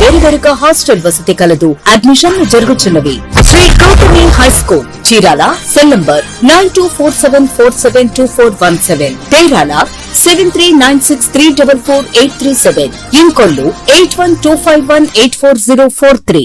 వేరువేరుగా హాస్టల్ వసతి కలదు. అడ్మిషన్లు జరుగుతున్నవి Shri Gautami high school Chirala cell number nine two four seven four seven two four one seven. తేరాల seven three nine six three double four eight three seven Inkollu eight one two five one eight four zero four three.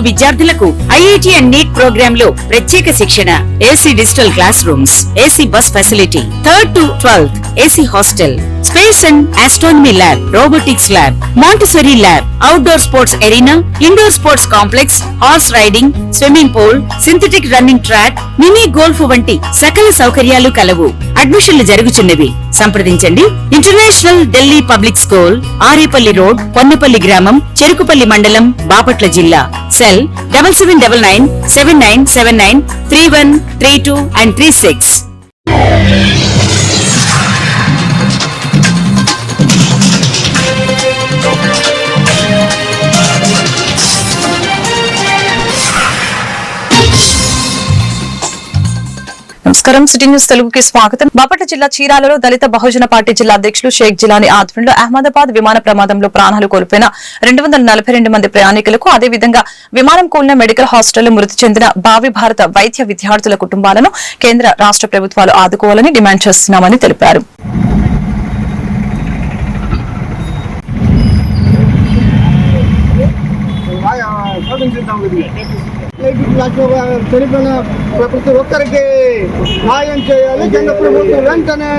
విద్యార్థులకు IIT and NEET ప్రోగ్రామ్లో ప్రత్యేక శిక్షణ. AC digital class rooms AC bus facility third to twelfth AC hostel. Space and astronomy lab robotics lab Montessori lab outdoor sports arena indoor sports complex horse riding swimming pool synthetic running track mini golf వంటి సకల సౌకర్యాలు కలవు. అడ్మిషన్లు జరుగుచున్నవి. సంప్రదించండి. International Delhi public school Arepalli road Ponnapalli గ్రామం చెరుకుపల్లి మండలం బాపట్ల జిల్లా cell double seven double nine seven nine seven nine three one three two and three six నమస్కారం. సిటీ న్యూస్ తెలుగుకి స్వాగతం. బాపట్ల జిల్లా చీరాలలో దళిత బహుజన పార్టీ జిల్లా అధ్యక్షులు షేక్ జిలాని ఆధ్వర్యంలో అహ్మదాబాద్ విమాన ప్రమాదంలో ప్రాణాలు కోల్పోయిన రెండు వందల నలభై రెండు మంది ప్రయాణికులకు అదేవిధంగా విమానం కూలిన మెడికల్ హాస్టల్లో మృతి చెందిన భావి భారత వైద్య విద్యార్థుల కుటుంబాలను కేంద్ర రాష్ట్ర ప్రభుత్వాలు ఆదుకోవాలని డిమాండ్ చేస్తున్నామని తెలిపారు. చనిపోయిన ప్రతి ఒక్కరికి న్యాయం చేయాలి. కేంద్ర ప్రభుత్వం వెంటనే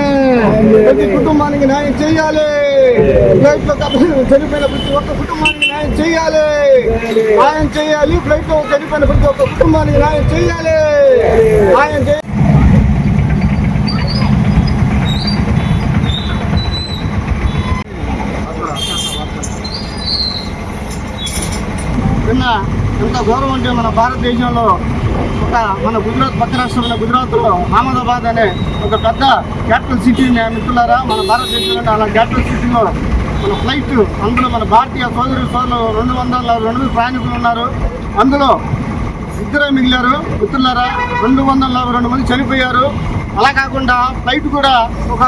ప్రతి కుటుంబానికి న్యాయం చేయాలి. ఫ్లైట్లో చనిపోయిన ప్రతి ఒక్క కుటుంబానికి న్యాయం చేయాలి. న్యాయం చేయాలి. ఫ్లైట్లో చనిపోయిన ప్రతి ఒక్క కుటుంబానికి న్యాయం చేయాలి న్యాయం చేయాలి నిన్న ఎంత గౌరవం అంటే మన భారతదేశంలో ఒక మన గుజరాత్ పక్క రాష్ట్రంలో గుజరాత్లో అహ్మదాబాద్ అనే ఒక పెద్ద క్యాపిటల్ సిటీ మిత్రులారా మన భారతదేశంలో అలా క్యాపిటల్ సిటీలో మన ఫ్లైట్ అందులో మన భారతీయ సోదరు సోదరులు రెండు వందల రెండు ప్రయాణికులు ఉన్నారు. అందులో ఇద్దరే మిగిలారు. మిత్రులారా రెండు వందల నలభై రెండు మంది చనిపోయారు. అలా కాకుండా ఫ్లైట్ కూడా ఒక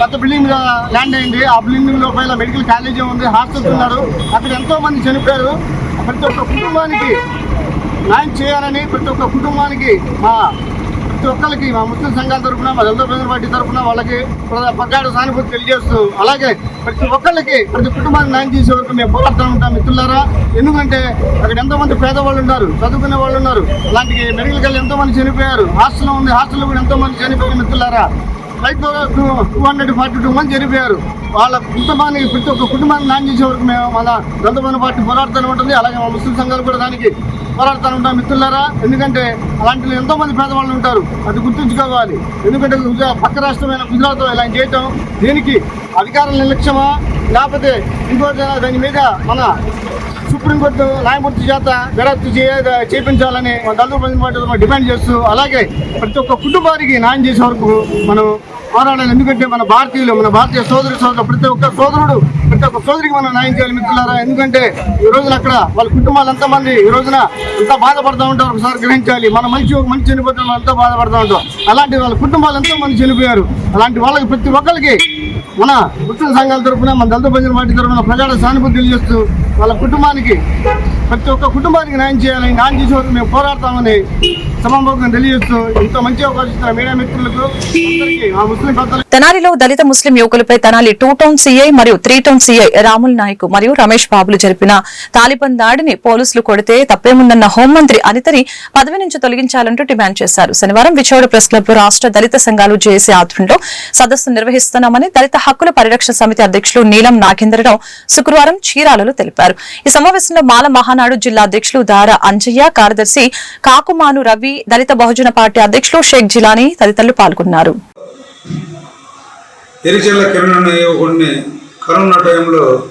పెద్ద బిల్డింగ్ మీద ల్యాండ్ అయింది. ఆ బిల్డింగ్ లోపల మెడికల్ కాలేజీ ఉంది హాస్టల్స్ ఉన్నారు. అక్కడ ఎంతో మంది చనిపోయారు. ప్రతి ఒక్క కుటుంబానికి న్యాయం చేయాలని ప్రతి ఒక్క కుటుంబానికి మా ప్రతి ఒక్కరికి మా ముస్లిం సంఘాల తరఫున మా దళిత ప్రజల పార్టీ తరఫున వాళ్ళకి ప్రగాఢ సానుభూతి తెలియజేస్తూ అలాగే ప్రతి ఒక్కరికి ప్రతి కుటుంబానికి న్యాయం చేసే వరకు మేము పోరాడుతూ ఉంటాం మిత్రులారా. ఎందుకంటే అక్కడ ఎంతోమంది పేదవాళ్ళు ఉన్నారు చదువుకునే వాళ్ళు ఉన్నారు అలాంటి మెడికల్ కాలేజ్ ఎంతోమంది చనిపోయారు హాస్టల్లో ఉంది హాస్టల్లో కూడా ఎంతోమంది చనిపోయారు మిత్రులారా. Like two two hundred forty two మంది చనిపోయారు. వాళ్ళ కుటుంబానికి ప్రతి ఒక్క కుటుంబాన్ని న్యాయం చేసే వరకు మేము మన దళితమైన పార్టీ పోరాడుతూనే ఉంటుంది అలాగే మా ముస్లిం సంఘాలు కూడా దానికి పోరాడుతూ ఉంటాం మిత్రులారా. ఎందుకంటే అలాంటి ఎంతో మంది పేదవాళ్ళు ఉంటారు. అది గుర్తుంచుకోవాలి. ఎందుకంటే పక్క రాష్ట్రమైన గుజరాత్ ఇలా చేయటం దీనికి? అధికారుల నిర్లక్ష్యమా? లేకపోతే ఇంకో దాని మీద మన సుప్రీంకోర్టు న్యాయమూర్తి చేత దర్యాప్తు చేయించాలని దళిత ప్రజల పార్టీ డిమాండ్ చేస్తూ అలాగే ప్రతి ఒక్క కుటుంబానికి న్యాయం చేసే వరకు మనం పోరాడాలి. ఎందుకంటే మన భారతీయులు మన భారతీయ సోదరి సోదరు ప్రతి ఒక్క సోదరుడు ప్రతి ఒక్క సోదరికి మనం న్యాయం చేయాలి మిత్రులారా. ఎందుకంటే ఈ రోజున అక్కడ వాళ్ళ కుటుంబాలు ఎంతమంది ఈ రోజున ఎంత బాధపడతా ఉంటారు. ఒకసారి గ్రహించాలి. మన మనిషి ఒక మనిషి చనిపోతే ఎంతో బాధపడతా ఉంటాం అలాంటి వాళ్ళ కుటుంబాలు ఎంతో మంది చనిపోయారు. అలాంటి వాళ్ళకి ప్రతి ఒక్కరికి మన ముస్లిం సంఘాల తరఫున మన దళిత బంధువుల పార్టీ తరఫున ప్రజల సానుభూతి తెలియజేస్తూ వాళ్ళ కుటుంబానికి ప్రతి ఒక్క కుటుంబానికి న్యాయం చేయాలని న్యాయం చేసే వరకు మేము పోరాడతామని సమాపంగా తెలియజేస్తూ ఇంత మంచి అవకాశం మీడియా మిత్రులకు మా ముస్లిం తెనాలిలో దళిత ముస్లిం యువకులపై తెనాలి టూ టౌన్ సీఐ మరియు three town CI Ramul Naik మరియు రమేష్ బాబులు జరిపిన తాలిబాన్ దాడిని పోలీసులు కొడితే తప్పేముందన్న హోంమంత్రి అనితని పదవి నుంచి తొలగించాలంటూ డిమాండ్ చేశారు. శనివారం విజయవాడ ప్రెస్ క్లబ్లో రాష్ట్ర దళిత సంఘాలు జేఏసీ ఆధ్వర్యంలో సదస్సు నిర్వహిస్తున్నామని దళిత హక్కుల పరిరక్షణ సమితి అధ్యక్షులు నీలం నాగేంద్రరావు శుక్రవారం చీరాలలో తెలిపారు. ఈ సమావేశంలో మాల మహానాడు జిల్లా అధ్యక్షులు దారా అంజయ్య కార్యదర్శి కాకుమాను రవి దళిత బహుజన పార్టీ అధ్యక్షులు షేక్ జిలానీ తదితరులు పాల్గొన్నారు. ఎరిచెల్ల కిరణ్ యువకుడిని కరోనా టైంలో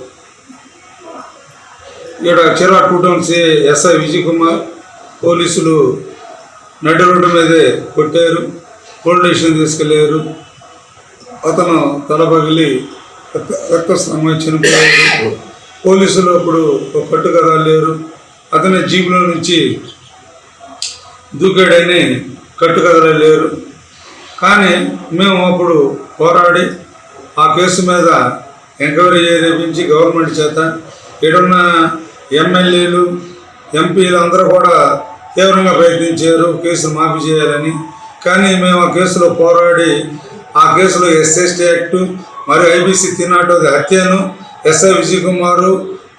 ఇక్కడ చిరా టూ ఎస్ఐ విజయ్ కుమార్ పోలీసులు నడి రోడ్డు మీదే కొట్టారు పోలీస్ స్టేషన్ తీసుకెళ్ళారు అతను తల పగిలి రక్త- రక్తస్రావం చనిపోయారు. పోలీసులు అప్పుడు ఒక కట్టుగా రాలేరు. అతని జీబులో నుంచి దూకాడని కట్టుకదలలేరు కానీ మేము అప్పుడు పోరాడి ఆ కేసు మీద ఎంక్వైరీ చేయించి గవర్నమెంట్ చేత ఇక్కడున్న ఎమ్మెల్యేలు ఎంపీలు అందరూ కూడా తీవ్రంగా ప్రయత్నించారు కేసు మాఫీ చేయాలని. కానీ మేము ఆ కేసులో పోరాడి ఆ కేసులో ఎస్ఎస్టీ యాక్టు మరియు ఐబీసీ తిన్నాటు హత్యను ఎస్ఐ విజయ్ కుమారు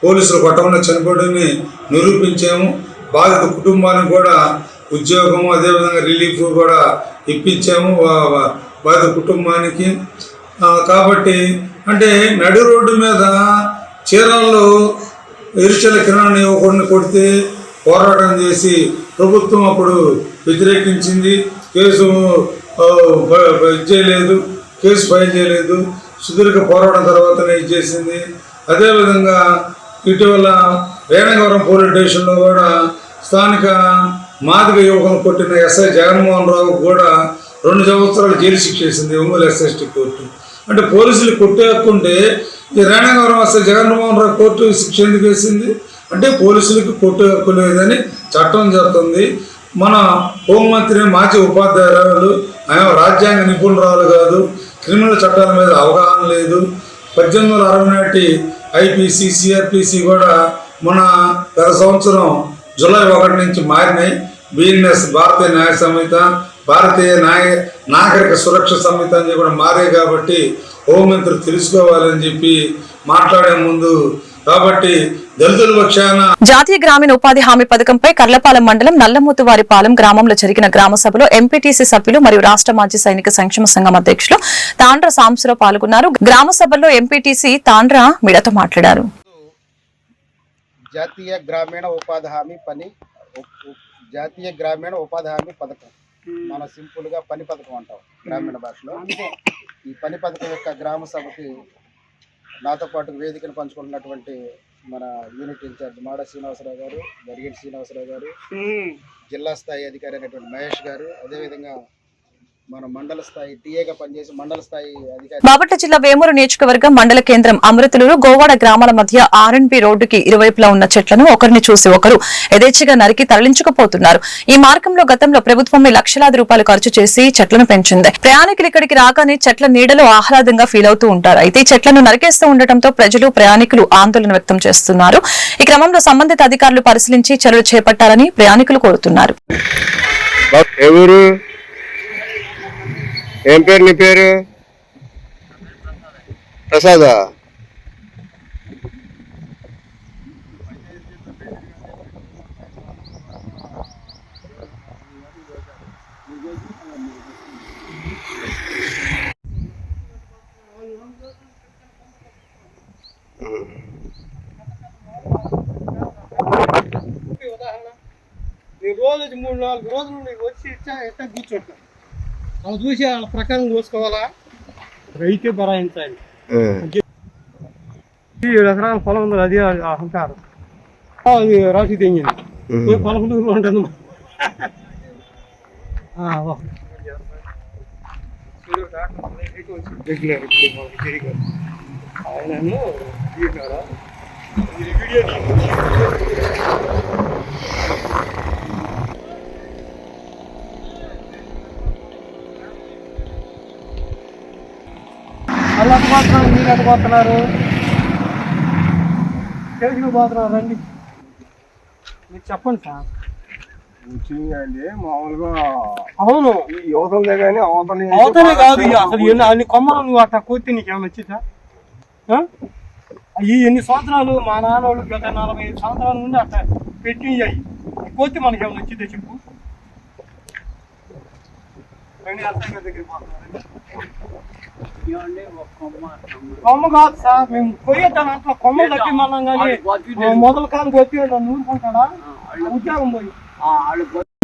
పోలీసులు కొట్టకుండా చనిపోవడాన్ని నిరూపించాము. బాధిత కుటుంబానికి కూడా ఉద్యోగము అదేవిధంగా రిలీఫ్ కూడా ఇప్పించాము వా- కుటుంబానికి. కాబట్టి అంటే నడి రోడ్డు మీద చీరాల్లో ఇరుచల కిరణాన్ని ఒకరిని కొడితే పోరాటం చేసి ప్రభుత్వం అప్పుడు వ్యతిరేకించింది. కేసు ఇది చేయలేదు కేసు ఫైల్ చేయలేదు. సుదీర్ఘ పోరాటం తర్వాతనే ఇది చేసింది. అదేవిధంగా ఇటీవల రేణగవరం పోలీస్ స్టేషన్లో కూడా స్థానిక మాదిగ యువకులను కొట్టిన ఎస్ఐ జగన్మోహన్ రావు కూడా రెండు సంవత్సరాలు జైలు శిక్ష వేసింది ఒంగోలు ఎస్ఎస్టీ కోర్టు. అంటే పోలీసులు కొట్టేకుంటే ఈ రేణగవరం ఎస్ఐ జగన్మోహన్ రావు కోర్టు శిక్ష ఎందుకు వేసింది? అంటే పోలీసులకు కొట్టు హక్కు లేదని చట్టం చెప్తుంది మన హోంమంత్రి మాజీ ఉపాధ్యాయురాలు ఆయన రాజ్యాంగ నిపుణురాలు కాదు క్రిమినల్ చట్టాల మీద అవగాహన లేదు. పద్దెనిమిది వందల అరవై నాటి ఐపీసీ సిఆర్పిసి కూడా మన గత సంవత్సరం జూలై ఒకటి నుంచి మారినాయి బిఎన్ఎస్ భారతీయ న్యాయ సంహిత భారతీయ న్యాయ నాగరిక సురక్ష సంహిత అని కూడా మారాయి కాబట్టి హోంమంత్రి తెలుసుకోవాలని చెప్పి మాట్లాడే ముందు కాబట్టి దళితుల పక్షాన జాతీయ గ్రామీణ ఉపాధి హామీ పథకంపై కర్లపాలెం మండలం నల్లమూతువారిపాలెం గ్రామంలో జరిగిన గ్రామ సభలో ఎంపీటీసీ సభ్యులు మరియు రాష్ట్ర మాజీ సైనిక సంక్షేమ సంఘం అధ్యక్షులు తాండ్ర సాంబశివరావు పాల్గొన్నారు. గ్రామ సభలో ఎంపీటీసీ తాండ్ర మిడతో మాట్లాడారు. జాతీయ గ్రామీణ ఉపాధి హామీ పని జాతీయ గ్రామీణ ఉపాధి హామీ పథకం. మన సింపుల్గా పని పథకం అంటాం గ్రామీణ భాషలో. ఈ పని పథకం యొక్క గ్రామ సభకి నాతో పాటు వేదికను పంచుకుంటున్నటువంటి మన యూనిట్ ఇన్ఛార్జ్ మాడ శ్రీనివాసరావు గారు గరిగెల్ శ్రీనివాసరావు గారు జిల్లా స్థాయి అధికారి అయినటువంటి మహేష్ గారు అదేవిధంగా మన మండల స్థాయి టీఏగా పనిచేసి మండల స్థాయి అధికారి బాపట్ల జిల్లా వేమూరు నియోజకవర్గం మండల కేంద్రం అమృతులూరు గోవాడ గ్రామాల మధ్య ఆర్ఎన్బి రోడ్డుకి ఇరువైపులా ఉన్న చెట్లను ఒకరిని చూసి ఒకరు యథేచ్ఛగా నరికి తరలించుకుపోతున్నారు. ఈ మార్గంలో గతంలో ప్రభుత్వమే లక్షలాది రూపాయలు ఖర్చు చేసి చెట్లను పెంచింది. ప్రయాణికులు ఇక్కడికి రాగానే చెట్ల నీడలో ఆహ్లాదంగా ఫీల్ అవుతూ ఉంటారు. అయితే ఈ చెట్లను నరికేస్తూ ఉండటంతో ప్రజలు ప్రయాణికులు ఆందోళన వ్యక్తం చేస్తున్నారు. ఈ క్రమంలో సంబంధిత అధికారులు పరిశీలించి చర్యలు చేపట్టాలని ప్రయాణికులు కోరుతున్నారు. ఎవరు ఏం పేరు నీ పేరు? ప్రసాదా? రోజు మూడు నాలుగు రోజులు నీకు వచ్చి ఇచ్చా ఎట్లా కూర్చోట్లా? అలా చూసి వాళ్ళ ప్రకారం చూసుకోవాలా రైతే బరాయించాలి ఈ ఎకరాల పొలం ఉంది అది అంటారు అది రాసి తెంగింది ఏ పదకొండు ఉంటుంది రెగ్యులర్ ఇప్పుడు మనకి తిరిగి ఆయనను తీయగలరా? ఇది వీడియో పోతున్నారు మీరు ఎక్కడ పోతున్నారు? తెలిసిన పోతున్నారు రండి. మీరు చెప్పండి సార్. మామూలుగా అవును. ఈ యువతలదే కానీ అవతల అవతలే కాదు అసలు ఎన్ని అన్ని కొమ్మలు నువ్వు అట్లా కోతి నీకేమైనా వచ్చిందా ఆ? ఈ ఎన్ని సంవత్సరాలు మా నాన్న వాళ్ళు గత నలభై ఐదు సంవత్సరాల నుండి అట్లా పెట్టి కోతి మనకి ఏమైనా వచ్చిందే చెప్పు? రండి, అత్తయ్య గారి దగ్గరికి పోతున్నాం, రండి. కొమ్మ కాదు సార్ మేము పోయేద్దాం అట్లా కొమ్మ తగ్గిమన్నాం కానీ మొదలు కాదు కొట్టి ఉద్యోగం పోయి.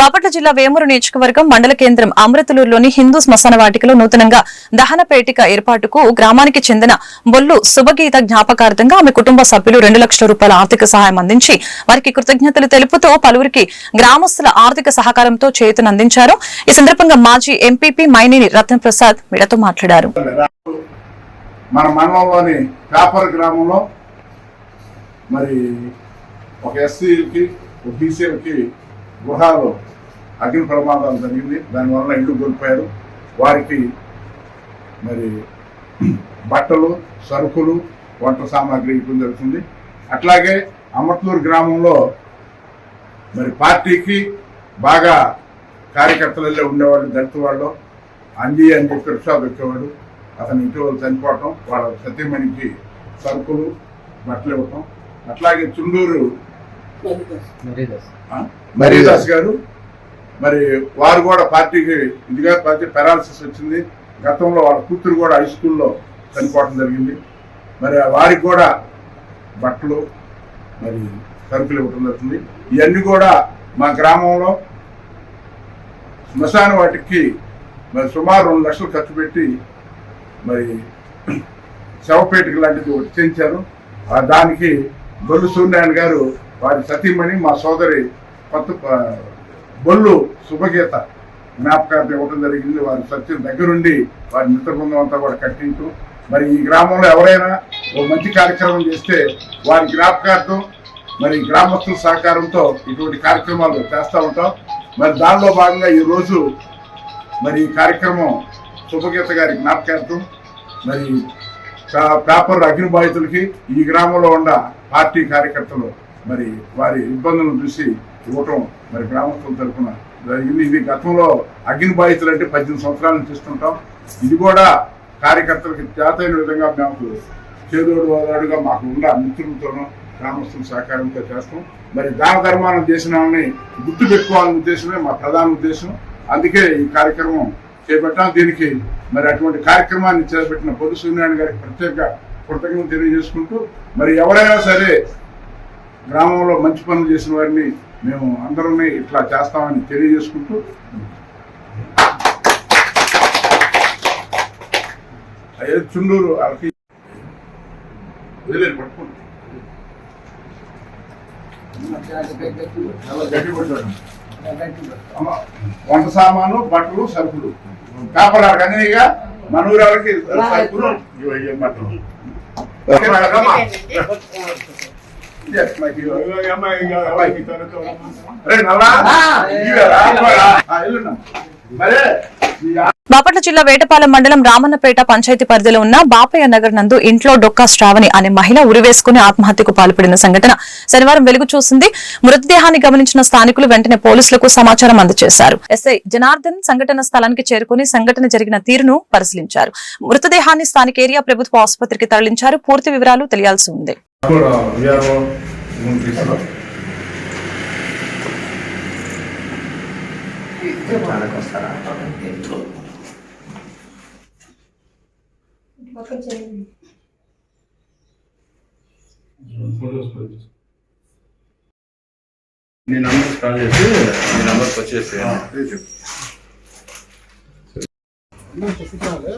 బాపట్ల జిల్లా వేమూరు నియోజకవర్గం మండల కేంద్రం అమృతలూరులోని హిందూ శ్మశాన వాటికలో నూతనంగా దహన పేటిక ఏర్పాటుకు గ్రామానికి చెందిన బొల్లు శుభగీత జ్ఞాపకార్థంగా ఆమె కుటుంబ సభ్యులు రెండు లక్షల రూపాయల ఆర్థిక సహాయం అందించి వారికి కృతజ్ఞతలు తెలుపుతూ పలువురికి గ్రామస్తుల ఆర్థిక సహకారంతో చేతునందించారు ఈ సందర్భంగా మాజీ ఎంపీపీ మైనేని రత్నప్రసాద్ మీడతో మాట్లాడారు. మన మండలంలోని గ్రామంలో మరి ఒక ఎస్సీలకి ఒక బీసీలకి గృహాలు అగ్ని ప్రమాదం జరిగింది. దానివల్ల ఇల్లు కోల్పోయారు. వారికి మరి బట్టలు సరుకులు వంట సామాగ్రి ఇవ్వడం జరుగుతుంది. అట్లాగే అమర్తూరు గ్రామంలో మరి పార్టీకి బాగా కార్యకర్తలలో ఉండేవాళ్ళు దళిత వాళ్ళు. అంజీ అని చెప్పి రిక్షా దొక్కేవాడు అతను ఇటీవల చనిపోవటం వాళ్ళ సత్యమణికి సరుకులు బట్టలు ఇవ్వటం. అట్లాగే చుండూరు? మరీదాస్ గారు మరి వారు కూడా పార్టీకి ఇదిగా పార్టీ పెరాలసిస్ వచ్చింది. గతంలో వాళ్ళ కూతురు కూడా హై స్కూల్లో చనిపోవడం జరిగింది. మరి వారికి కూడా బట్టలు మరి సరుకులు ఇవ్వటం జరుగుతుంది. ఇవన్నీ కూడా మా గ్రామంలో శ్మశాన వాటికి మరి సుమారు రెండు లక్షలు ఖర్చు పెట్టి మరి శవపేటిక లాంటిది ఒకటి చేయించారు. దానికి బొల్లు సూర్యనారాయణ గారు వారి సతీమణి మా సోదరి కొత్త బొల్లు శుభగీత జ్ఞాపకార్థం ఇవ్వడం జరిగింది. వారి సత్యం దగ్గరుండి వారి మిత్ర బృందం అంతా కూడా కట్టించు. మరి ఈ గ్రామంలో ఎవరైనా ఓ మంచి కార్యక్రమం చేస్తే వారి జ్ఞాపకార్థం మరి గ్రామస్తుల సహకారంతో ఇటువంటి కార్యక్రమాలు చేస్తూ ఉంటాం. మరి దానిలో భాగంగా ఈరోజు మరి ఈ కార్యక్రమం శుభగీత గారి జ్ఞాపకార్థం. మరి పేపర్ అగ్ని బాధితులకి ఈ గ్రామంలో ఉన్న పార్టీ కార్యకర్తలు మరి వారి ఇబ్బందులను చూసి ఇవ్వటం మరి గ్రామస్తుల తరఫున. జరిగింది. ఇది గతంలో అగ్ని బాధితులు అంటే పద్దెనిమిది సంవత్సరాల నుంచి ఇస్తుంటాం ఇది కూడా కార్యకర్తలకు చేతైన విధంగా మేము చేదోడు వాదాడుగా మాకు ఉన్న మిత్రులతోనూ గ్రామస్తుల సహకారంతో చేస్తాం. మరి దాన ధర్మానం చేసిన వాళ్ళని గుర్తు పెట్టుకోవాలనే ఉద్దేశమే మా ప్రధాన ఉద్దేశం. అందుకే ఈ కార్యక్రమం చేపట్టాం. దీనికి మరి అటువంటి కార్యక్రమాన్ని చేపట్టిన పొద్దు సూర్యనారాయణ గారికి ప్రత్యేక కృతజ్ఞతలు తెలియజేసుకుంటూ మరి ఎవరైనా సరే గ్రామంలో మంచి పనులు చేసిన వారిని మేము అందరం ఇట్లా చేస్తామని తెలియజేసుకుంటూ అయ్యే చుండూరు పట్టుకోండి. అమ్మ, వంట సామాను బట్టలు సరుకులు. కాపలాడు కన్నయ్యగా మన ఊరాలకి సరుకులు. ఇవి Yes, బాపట్ల జిల్లా వేటపాలెం మండలం రామన్నపేట పంచాయతీ పరిధిలో ఉన్న బాపయ్య నగర్ నందు ఇంట్లో డొక్కా శ్రావణి అనే మహిళ ఉరివేసుకుని ఆత్మహత్యకు పాల్పడిన సంఘటన. శనివారం వెలుగు చూసింది. మృతదేహాన్ని గమనించిన స్థానికులు వెంటనే పోలీసులకు సమాచారం అందజేశారు. ఎస్ఐ జనార్దన్ సంఘటన స్థలానికి చేరుకుని సంఘటన జరిగిన తీరును పరిశీలించారు. మృతదేహాన్ని స్థానిక ఏరియా ప్రభుత్వ ఆసుపత్రికి తరలించారు. పూర్తి వివరాలు తెలియాల్సి ఉంది. కూడా విఆర్ఓ. నీ నంబర్ కాల్ చేసి నీ నంబర్కి వచ్చేసి అదే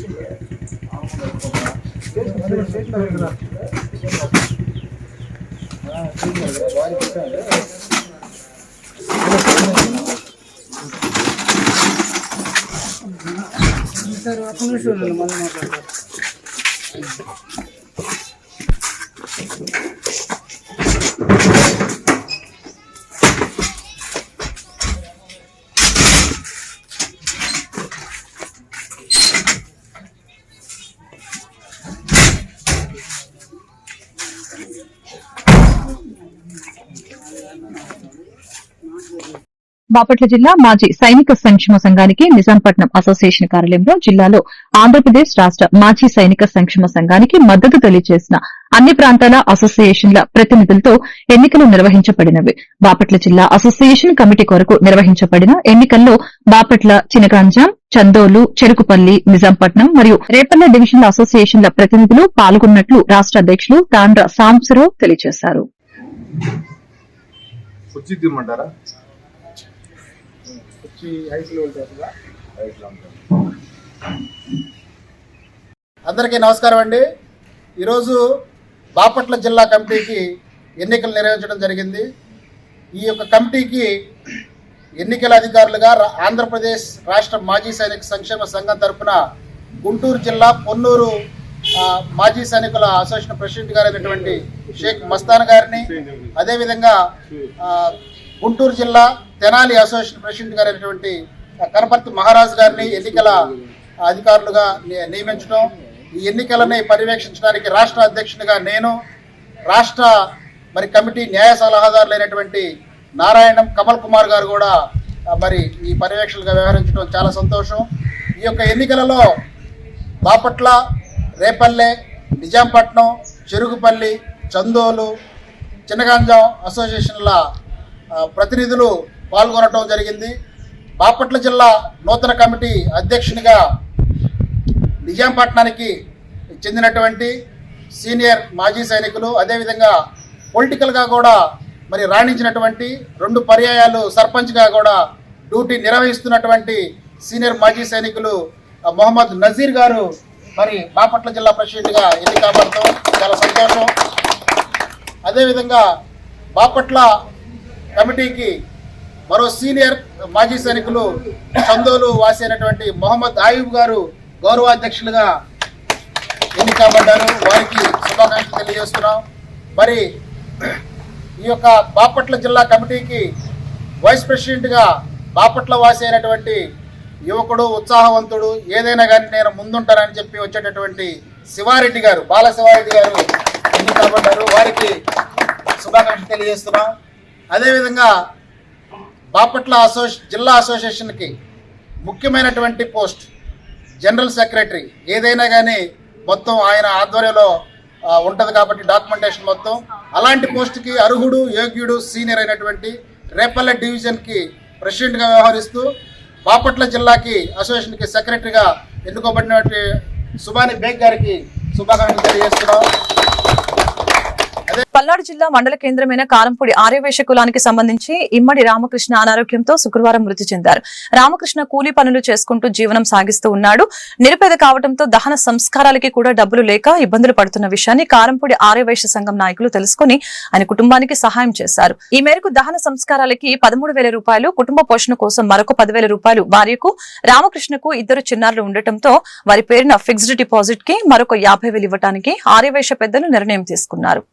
చెప్పు. బాపట్ల జిల్లా మాజీ సైనిక సంక్షేమ సంఘానికి నిజాంపట్నం అసోసియేషన్ కార్యాలయంలో జిల్లాలో ఆంధ్రప్రదేశ్ రాష్ట మాజీ సైనిక సంక్షేమ సంఘానికి మద్దతు తెలియజేసిన అన్ని ప్రాంతాల అసోసియేషన్ల ప్రతినిధులతో ఎన్నికలు నిర్వహించబడినవి. బాపట్ల జిల్లా అసోసియేషన్ కమిటీ కొరకు నిర్వహించబడిన ఎన్నికల్లో బాపట్ల చినగాంజాం చందోలు చెరుకుపల్లి నిజాంపట్నం మరియు రేపల్ల డివిజన్ల అసోసియేషన్ల ప్రతినిధులు పాల్గొన్నట్లు రాష్ట అధ్యకులు తాండ్ర సాంబశివరావు తెలియజేశారు. హైట్లో అందరికీ నమస్కారం అండి. ఈరోజు బాపట్ల జిల్లా కమిటీకి ఎన్నికలు నిర్వహించడం జరిగింది. ఈ యొక్క కమిటీకి ఎన్నికల అధికారులుగా ఆంధ్రప్రదేశ్ రాష్ట్ర మాజీ సైనిక సంక్షేమ సంఘం తరపున గుంటూరు జిల్లా పొన్నూరు మాజీ సైనికుల అసోసియేషన్ ప్రెసిడెంట్ గారైనటువంటి షేక్ మస్తాన్ గారిని అదేవిధంగా గుంటూరు జిల్లా తెనాలి అసోసియేషన్ ప్రెసిడెంట్ గారైనటువంటి కనపర్తి మహారాజ్ గారిని ఎన్నికల అధికారులుగా నియమించడం ఈ ఎన్నికలని పర్యవేక్షించడానికి రాష్ట్ర అధ్యక్షునిగా నేను రాష్ట్ర మరి కమిటీ న్యాయ సలహాదారులైనటువంటి నారాయణం కమల్ కుమార్ గారు కూడా మరి ఈ పర్యవేక్షణగా వ్యవహరించడం చాలా సంతోషం. ఈ యొక్క ఎన్నికలలో బాపట్ల రేపల్లె నిజాంపట్నం చెరుగుపల్లి చందోలు చిన్నగంజాం అసోసియేషన్ల ప్రతినిధులు పాల్గొనటం జరిగింది. బాపట్ల జిల్లా నూతన కమిటీ అధ్యక్షునిగా నిజాంపట్నానికి చెందినటువంటి సీనియర్ మాజీ సైనికులు అదేవిధంగా పొలిటికల్గా కూడా మరి రాణించినటువంటి రెండు పర్యాయాలు సర్పంచ్గా కూడా డ్యూటీ నిర్వహిస్తున్నటువంటి సీనియర్ మాజీ సైనికులు మొహమ్మద్ నజీర్ గారు మరి బాపట్ల జిల్లా ప్రెసిడెంట్గా ఎన్నిక చాలా సంతోషం. అదేవిధంగా బాపట్ల కమిటీకి మరో సీనియర్ మాజీ సైనికులు చందోలు వాసి అయినటువంటి మొహమ్మద్ ఆయూబ్ గారు గౌరవాధ్యక్షులుగా ఎన్నికబడ్డారు. వారికి శుభాకాంక్షలు తెలియజేస్తున్నాం. మరి ఈ యొక్క బాపట్ల జిల్లా కమిటీకి వైస్ ప్రెసిడెంట్గా బాపట్ల వాసి అయినటువంటి యువకుడు ఉత్సాహవంతుడు ఏదైనా కానీ నేను ముందుంటానని చెప్పి వచ్చేటటువంటి శివారెడ్డి గారు బాల శివారెడ్డి గారు ఎన్నికబడ్డారు. వారికి శుభాకాంక్షలు తెలియజేస్తున్నాం. అదేవిధంగా బాపట్ల అసోసి జిల్లా అసోసియేషన్కి ముఖ్యమైనటువంటి పోస్ట్ జనరల్ సెక్రటరీ. ఏదైనా కానీ మొత్తం ఆయన ఆధ్వర్యంలో ఉంటుంది కాబట్టి డాక్యుమెంటేషన్ మొత్తం. అలాంటి పోస్ట్కి అర్హుడు యోగ్యుడు సీనియర్ అయినటువంటి రేపల్లె డివిజన్కి ప్రెసిడెంట్గా వ్యవహరిస్తూ బాపట్ల జిల్లాకి అసోసియేషన్కి సెక్రటరీగా ఎన్నుకోబడినటువంటి సుభాని బేగ్ గారికి శుభాకాంక్షలు తెలియజేస్తున్నాం. పల్నాడు జిల్లా మండల కేంద్రమైన కారంపూడి ఆర్యవేశ కులానికి సంబంధించి ఇమ్మడి రామకృష్ణ అనారోగ్యంతో శుక్రవారం మృతి చెందారు. రామకృష్ణ కూలీ పనులు చేసుకుంటూ జీవనం సాగిస్తూ ఉన్నాడు. నిరుపేద కావడంతో దహన సంస్కారాలకి కూడా డబ్బులు లేక ఇబ్బందులు పడుతున్న విషయాన్ని కారంపూడి ఆర్యవైశ్య సంఘం నాయకులు తెలుసుకుని ఆయన కుటుంబానికి సహాయం చేశారు. ఈ మేరకు దహన సంస్కారాలకి పదమూడు వేల రూపాయలు కుటుంబ పోషణ కోసం మరొక పదివేల రూపాయలు భార్యకు రామకృష్ణకు ఇద్దరు చిన్నారులు ఉండటంతో వారి పేరున ఫిక్స్డ్ డిపాజిట్కి మరొక యాభై వేలు ఇవ్వడానికి ఆర్యవేశ పెద్దలు నిర్ణయం తీసుకున్నారు.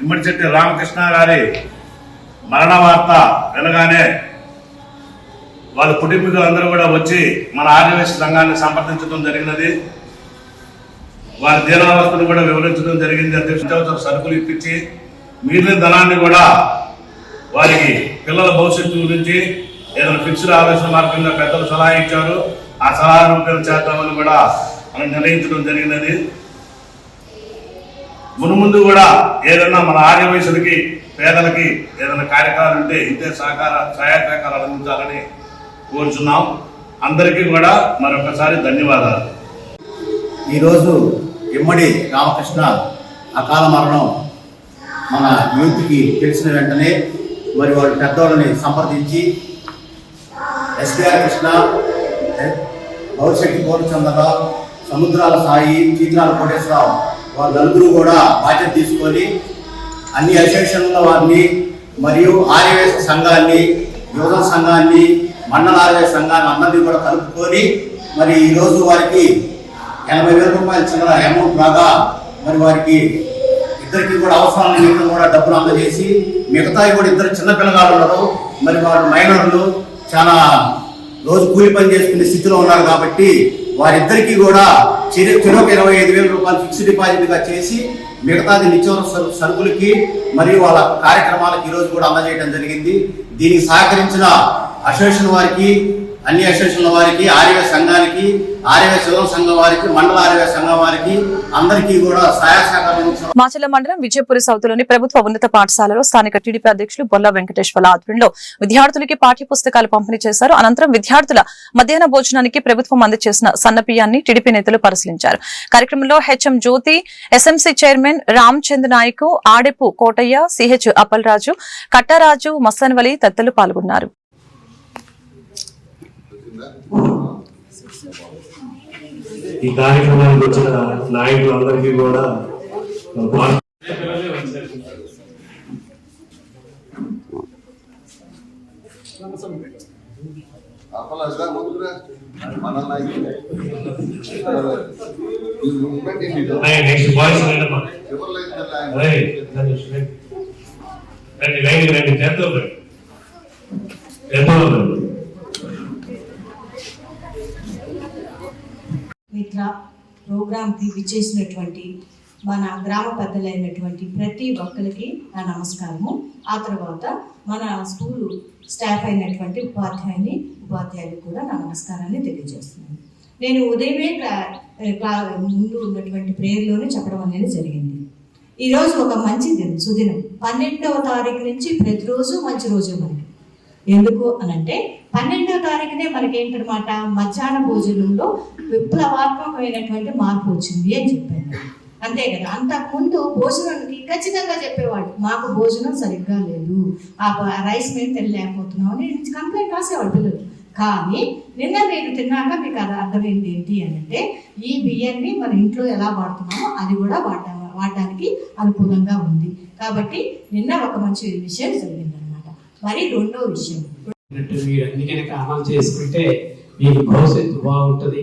ఇమ్మడిచెట్టి రామకృష్ణ గారి మరణ వార్త వినగానే వాళ్ళ కుటుంబీకులందరూ కూడా వచ్చి మన ఆర్యవేశ సంఘాన్ని సంప్రదించడం జరిగినది. వారి దీనావస్థను కూడా వివరించడం జరిగింది. అధ్యక్షుడు సరుకులు ఇప్పించి మిగిలిన ధనాన్ని కూడా వారికి పిల్లల భవిష్యత్తు గురించి ఏదైనా ఫిక్స్డ్ ఆలోచన మార్గంగా పెద్దలు సలహా ఇచ్చారు. ఆ సలహా రూపంలో చేద్దామని కూడా మనం నిర్ణయించడం జరిగినది. మునుముందు కూడా ఏదైనా మన ఆర్య వయసులకి పేదలకి ఏదైనా కార్యక్రమాలు ఉంటే ఇంతే సహకార సహాయ సహకారాలు అందించాలని కోరుచున్నాం. అందరికీ కూడా మరొకసారి ధన్యవాదాలు. ఈరోజు ఇమ్మడి రామకృష్ణ అకాల మరణం మన యూత్కి తెలిసిన వెంటనే మరి వారి పెద్దవాళ్ళని సంప్రదించి ఎస్బీఆర్ కృష్ణ భవిష్యత్తు పూర్ణచంద్రరావు సముద్రాల సాయి చీత్రాల కోటేశ్వరరావు వారు నలుగురు కూడా బాధ్యత తీసుకొని అన్ని అసోసియేషన్ల వారిని మరియు ఆర్యవేశ సంఘాన్ని యువజన సంఘాన్ని మండల ఆర్యవేశ సంఘాన్ని అందరినీ కూడా కలుపుకొని మరి ఈరోజు వారికి ఎనభై వేల రూపాయల చిన్న అమౌంట్ రాగా మరి వారికి ఇద్దరికి కూడా అవసరాల నిమిత్తం కూడా డబ్బులు అందజేసి మిగతాయి కూడా ఇద్దరు చిన్న పిల్లగాళ్ళు ఉన్నారు. మరి వారు మైనర్లు చాలా రోజు కూలి పని చేసుకునే స్థితిలో ఉన్నారు కాబట్టి వారిద్దరికీ కూడా చెరు చెరొక ఇరవై ఐదు వేల రూపాయలు ఫిక్స్డ్ డిపాజిట్గా చేసి మిగతాది నిత్యవసర సరుకులకి మరియు వాళ్ళ కార్యక్రమాలకు ఈరోజు కూడా అందజేయడం జరిగింది. దీనికి సహకరించిన అసోసియేషన్ వారికి అన్ని అసోసియేషన్ల వారికి ఆర్యవ సంఘానికి ఆర్యవ శివం సంఘం వారికి మండల ఆర్యవ సంఘం వారికి అందరికీ కూడా సహాయ మాచల మండలం విజయపురి సౌత్లోని ప్రభుత్వ ఉన్నత పాఠశాలలో స్థానిక టీడీపీ అధ్యక్షులు బొల్ల వెంకటేశ్వర ఆధ్వర్యంలో విద్యార్థులకి పాఠ్య పుస్తకాలు పంపిణీ చేశారు. అనంతరం విద్యార్థుల మధ్యాహ్న భోజనానికి ప్రభుత్వం అందజేసిన సన్నపియాన్ని టీడీపీ నేతలు పరిశీలించారు. కార్యక్రమంలో HM Jyoti SMC chairman Ramachandra Naik Adepu Kotaiah CH Appalaraju Kattaraju Masanvali తదితరులు పాల్గొన్నారు. ఈ కార్యక్రమానికి వచ్చిన నాయకులందరికీ కూడా నెక్స్ట్ బాయ్స్ రండి, లైన్ రండి చేద్దాం రండి మిత్ర విచ్చేసినటువంటి మన గ్రామ పెద్దలైనటువంటి ప్రతి ఒక్కరికి నా నమస్కారము. ఆ తర్వాత మన స్కూలు స్టాఫ్ అయినటువంటి ఉపాధ్యాయుని ఉపాధ్యాయులు కూడా నా నమస్కారాన్ని తెలియజేస్తున్నాను. నేను ఉదయమే క్లా- ముందు ఉన్నటువంటి ప్రేయర్లోనే చెప్పడం అనేది జరిగింది. ఈరోజు ఒక మంచి దినం సుదినం. పన్నెండవ తారీఖు నుంచి ప్రతిరోజు మంచి రోజు మనకి. ఎందుకు అనంటే పన్నెండవ తారీఖునే మనకి ఏంటనమాట మధ్యాహ్న భోజనంలో విప్లవాత్మకమైనటువంటి మార్పు వచ్చింది అని చెప్పాను. అంతే కదా? అంతకుముందు భోజనానికి ఖచ్చితంగా చెప్పేవాడు మాకు భోజనం సరిగ్గా లేదు. ఆ రైస్ మేము తినలేకపోతున్నాం అని కంప్లైంట్ రాసేవాడు పిల్లలు. కానీ నిన్న నేను తిన్నాక మీకు అది అర్థమైంది ఏంటి అని అంటే ఈ బియ్యాన్ని మన ఇంట్లో ఎలా వాడుతున్నామో అది కూడా వాడ వాడడానికి అనుకూలంగా ఉంది. కాబట్టి నిన్న ఒక మంచి విషయం జరిగిందనమాట మరి రెండో విషయం. మీరు అన్ని కనుక అమలు చేసుకుంటే మీకు భవిష్యత్తు బాగుంటుంది.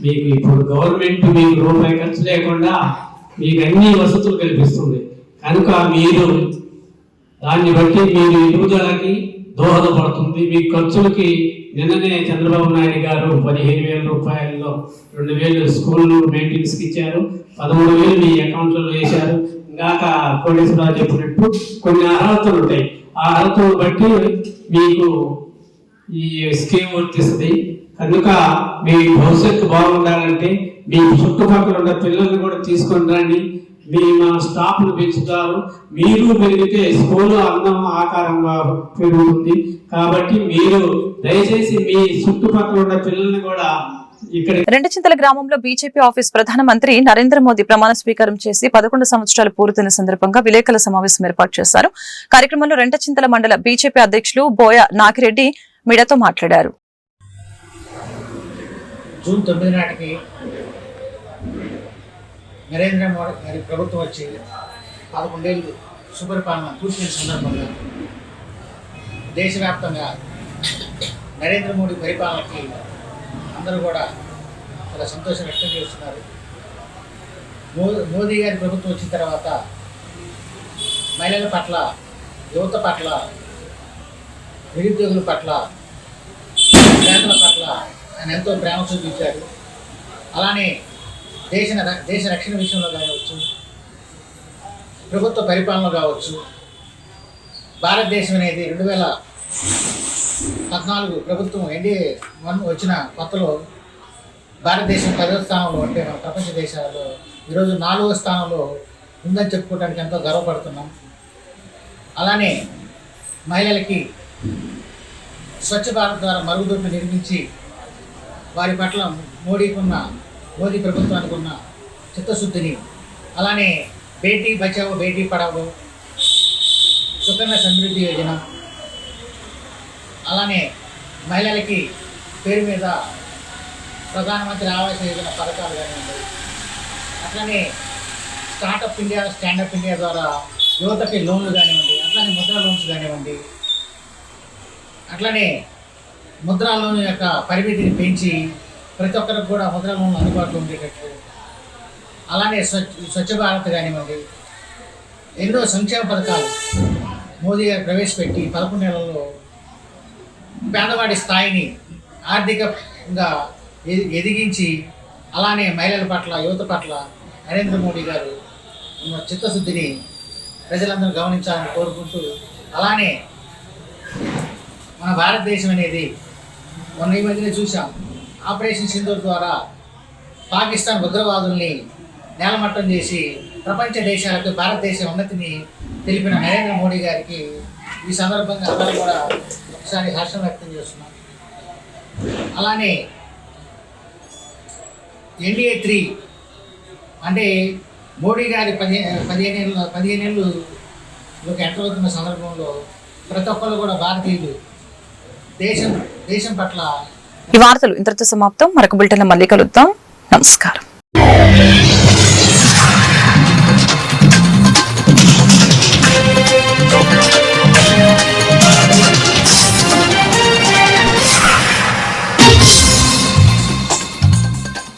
మీకు ఇప్పుడు గవర్నమెంట్ మీకు రూపాయి ఖర్చు లేకుండా మీకు అన్ని వసతులు కల్పిస్తుంది. కనుక మీరు దాన్ని బట్టి మీరు ఎదుగుదలకి దోహదపడుతుంది. మీ ఖర్చులకి నిన్ననే చంద్రబాబు నాయుడు గారు పదిహేను వేల రూపాయల్లో రెండు వేలు స్కూల్ మెయింటెనెన్స్కి ఇచ్చారు. పదమూడు వేలు మీ అకౌంట్లో వేశారు. ఇందాక కోటేశ్వరరావు చెప్పినట్టు కొన్ని అర్హతలు ఉంటాయి. ఆ అర్హతలు బట్టి మీకు ఈ స్కీమ్ వర్తిస్తుంది. కనుక మీ భవిష్యత్తు బాగుండాలంటే మీ చుట్టుపక్కల ఉన్న పిల్లల్ని కూడా తీసుకొని రండి. మీ మన స్టాఫ్ను పెంచుతారు. మీరు పెరిగితే స్కూల్ అందం ఆకారంగా పెరుగుతుంది. కాబట్టి మీరు దయచేసి మీ చుట్టుపక్కల ఉన్న పిల్లల్ని కూడా ఇక్కడ రెండు చింతల గ్రామంలో బీజేపీ ఆఫీస్ ప్రధానమంత్రి నరేంద్ర మోదీ ప్రమాణ స్వీకారం చేసి పదకొండు సంవత్సరాలు పూర్తయిన సందర్భంగా విలేకరుల సమావేశం ఏర్పాటు చేశారు. కార్యక్రమంలో రెంటచింతల మండల బీజేపీ అధ్యక్షులు బోయ నాగిరెడ్డి మీడియాతో మాట్లాడారు. జూన్ తొమ్మిది నాటికి నరేంద్ర మోడీ గారి ప్రభుత్వం వచ్చి పదకొండేళ్ళు సుపరిపాలన పూర్తి సందర్భంగా దేశవ్యాప్తంగా నరేంద్ర మోడీ పరిపాలనకి అందరూ కూడా చాలా సంతోషం వ్యక్తం చేస్తున్నారు. మో- మోదీ గారి ప్రభుత్వం వచ్చిన తర్వాత మహిళల పట్ల యువత పట్ల నిరుద్యోగుల పట్ల పేదల పట్ల ఆయన ఎంతో ప్రేమ చూపించారు అలానే దేశ దేశ రక్షణ విషయంలో కావచ్చు ప్రభుత్వ పరిపాలన కావచ్చు భారతదేశం అనేది రెండు వేల పద్నాలుగు ప్రభుత్వం ఎన్డీఏ వన్ వచ్చిన కొత్తలో భారతదేశం పదవ స్థానంలో అంటే మన ప్రపంచ దేశాల్లో ఈరోజు నాలుగో స్థానంలో ఉందని చెప్పుకోవడానికి ఎంతో గర్వపడుతున్నాం. అలానే మహిళలకి స్వచ్ఛ భారత్ ద్వారా మరుగుదొడ్లు నిర్మించి వారి పట్ల మోడీకున్న మోదీ ప్రభుత్వానికి ఉన్న చిత్తశుద్ధిని అలానే బేటీ బచావో బేటీ పడావో సుకన్య సమృద్ధి యోజన అలానే మహిళలకి పేరు మీద ప్రధానమంత్రి ఆవాస్ యోజన పథకాలు కానివ్వండి. అట్లనే స్టార్టప్ ఇండియా స్టాండప్ ఇండియా ద్వారా యువతకి లోన్లు కానివ్వండి అట్లనే ముద్ర లోన్స్ కానివ్వండి. అట్లనే ముద్రా లోన్ యొక్క పరిమితిని పెంచి ప్రతి ఒక్కరికి కూడా ముద్ర లోన్ అందుబాటులో ఉండేటట్టు. అలానే స్వచ్ఛ స్వచ్ఛ భారత్ కానివ్వండి ఎన్నో సంక్షేమ పథకాలు మోదీ గారు ప్రవేశపెట్టి పదకొండు నెలల్లో పేదవాడి స్థాయిని ఆర్థికంగా ఎదిగించి అలానే మహిళల పట్ల యువత పట్ల నరేంద్ర మోడీ గారు ఉన్న చిత్తశుద్ధిని ప్రజలందరూ గమనించాలని కోరుకుంటూ అలానే మన భారతదేశం అనేది మొన్న ఈ మధ్యనే చూసాం ఆపరేషన్ సింధూర్ ద్వారా పాకిస్తాన్ ఉగ్రవాదుల్ని నేలమట్టం చేసి ప్రపంచ దేశాలకు భారతదేశ ఉన్నతిని తెలిపిన నరేంద్ర మోడీ గారికి ఈ సందర్భంగా అందరూ కూడా ఒకసారి హర్షం వ్యక్తం చేస్తున్నాం. అలానే ఎన్డీఏ త్రీ అంటే మోడీ గారి పదిహేను పదిహేను ఏళ్ళు పదిహేను ఏళ్ళు ఎంటర్ అవుతున్న సందర్భంలో ప్రతి ఒక్కరు కూడా భారతీయులు దేశం దేశం పట్ల ఈ వార్తలు ఇంతటితో సమాప్తం. మరొక బులెటిన్ మళ్ళీ కలుద్దాం. నమస్కారం.